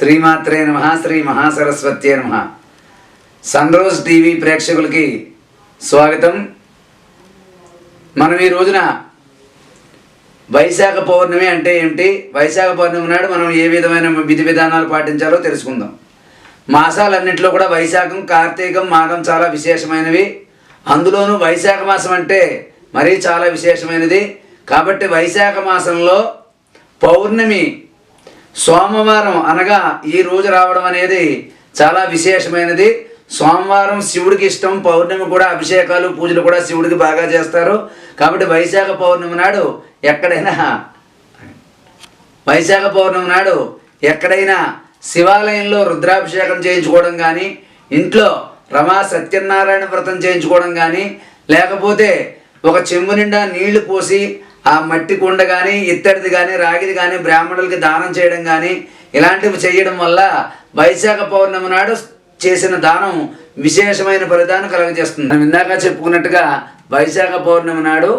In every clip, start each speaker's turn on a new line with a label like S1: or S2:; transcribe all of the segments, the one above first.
S1: శ్రీమాత్రే నమ శ్రీ మహాసరస్వత్యే నమ. సన్రోజ్ టీవీ ప్రేక్షకులకి స్వాగతం. మనం ఈ రోజున వైశాఖ పౌర్ణమి అంటే ఏమిటి వైశాఖ పౌర్ణమి నాడు మనం ఏ విధమైన విధి విధానాలు పాటించాలో తెలుసుకుందాం. మాసాలన్నింటిలో కూడా వైశాఖం కార్తీకం మాఘం చాలా విశేషమైనవి. అందులోనూ వైశాఖ మాసం అంటే మరీ చాలా విశేషమైనది. కాబట్టి వైశాఖ మాసంలో పౌర్ణమి సోమవారం అనగా ఈ రోజు రావడం అనేది చాలా విశేషమైనది. సోమవారం శివుడికి ఇష్టం పౌర్ణమి కూడా అభిషేకాలు పూజలు కూడా శివుడికి బాగా చేస్తారు. కాబట్టి వైశాఖ పౌర్ణమి నాడు ఎక్కడైనా వైశాఖ పౌర్ణమి నాడు ఎక్కడైనా శివాలయంలో రుద్రాభిషేకం చేయించుకోవడం కానీ ఇంట్లో రమా సత్యనారాయణ వ్రతం చేయించుకోవడం కానీ లేకపోతే ఒక చెంబు నిండా నీళ్ళు పోసి ఆ మట్టి కుండ కానీ ఇత్తడిది కానీ రాగిది కానీ బ్రాహ్మణులకి దానం చేయడం కానీ ఇలాంటివి చేయడం వల్ల వైశాఖ పౌర్ణమి నాడు చేసిన దానం విశేషమైన ఫలితాన్ని కలగజేస్తుంది. మనం ఇందాక చెప్పుకున్నట్టుగా వైశాఖ పౌర్ణమి నాడు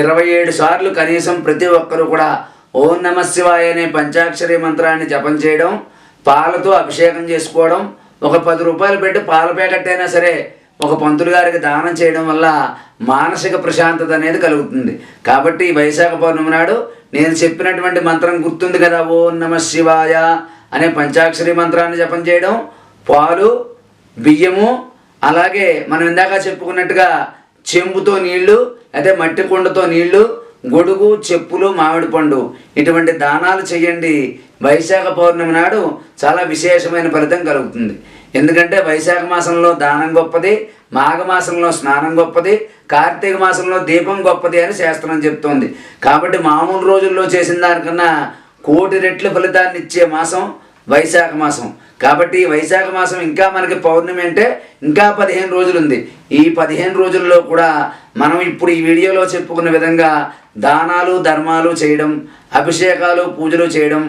S1: ఇరవై ఏడు సార్లు కనీసం ప్రతి ఒక్కరూ కూడా ఓం నమ శివాయ అనే పంచాక్షరి మంత్రాన్ని జపం చేయడం పాలతో అభిషేకం చేసుకోవడం ఒక పది రూపాయలు పెట్టి పాల ప్యాకెట్ అయినా సరే ఒక పంతులు గారికి దానం చేయడం వల్ల మానసిక ప్రశాంతత అనేది కలుగుతుంది. కాబట్టి వైశాఖ పౌర్ణమి నాడు నేను చెప్పినటువంటి మంత్రం గుర్తుంది కదా ఓం నమ శివాయ అనే పంచాక్షరి మంత్రాన్ని జపం చేయడం. పాలు బియ్యము అలాగే మనం ఇందాక చెప్పుకున్నట్టుగా చెంబుతో నీళ్ళు అయితే మట్టి కుండతో నీళ్ళు గొడుగు చెప్పులు మామిడి పండు ఇటువంటి దానాలు చేయండి. వైశాఖ పౌర్ణమి నాడు చాలా విశేషమైన ఫలితం కలుగుతుంది. ఎందుకంటే వైశాఖ మాసంలో దానం గొప్పది మాఘమాసంలో స్నానం గొప్పది కార్తీక మాసంలో దీపం గొప్పది అని శాస్త్రం చెప్తోంది. కాబట్టి మామూలు రోజుల్లో చేసిన దానికన్నా కోటి రెట్ల ఫలితాన్ని ఇచ్చే మాసం వైశాఖ మాసం. కాబట్టి వైశాఖ మాసం ఇంకా మనకి పౌర్ణమి అంటే ఇంకా పదిహేను రోజులు ఉంది ఈ పదిహేను రోజుల్లో కూడా మనం ఇప్పుడు ఈ వీడియోలో చెప్పుకున్న విధంగా దానాలు ధర్మాలు చేయడం అభిషేకాలు పూజలు చేయడం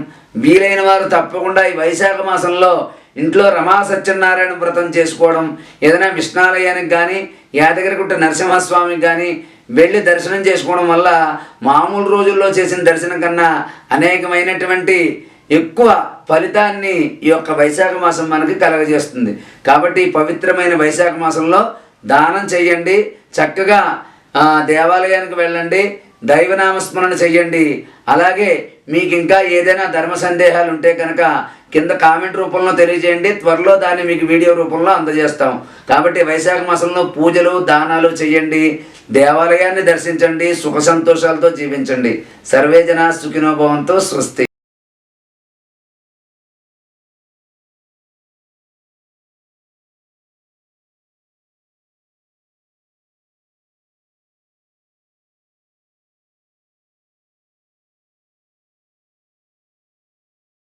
S1: వీలైన వారు తప్పకుండా ఈ వైశాఖ మాసంలో ఇంట్లో రమా సత్యనారాయణ వ్రతం చేసుకోవడం ఏదైనా విష్ణాలయానికి కానీ యాదగిరిగుట్ట నరసింహస్వామికి కానీ వెళ్ళి దర్శనం చేసుకోవడం వల్ల మామూలు రోజుల్లో చేసిన దర్శనం కన్నా అనేకమైనటువంటి ఎక్కువ ఫలితాన్ని ఈ యొక్క వైశాఖ మాసం మనకి కలగజేస్తుంది. కాబట్టి ఈ పవిత్రమైన వైశాఖ మాసంలో దానం చేయండి చక్కగా దేవాలయానికి వెళ్ళండి దైవనామస్మరణ చెయ్యండి అలాగే మీకు ఇంకా ఏదైనా ధర్మ సందేహాలు ఉంటే కనుక కింద కామెంట్ రూపంలో తెలియజేయండి. త్వరలో దాన్ని మీకు వీడియో రూపంలో అందజేస్తాం. కాబట్టి వైశాఖ మాసంలో పూజలు దానాలు చేయండి. దేవాలయాన్ని దర్శించండి. సుఖ సంతోషాలతో జీవించండి. సర్వేజన సుఖినోభవంతో సుఖినో భవంతో స్వస్తి.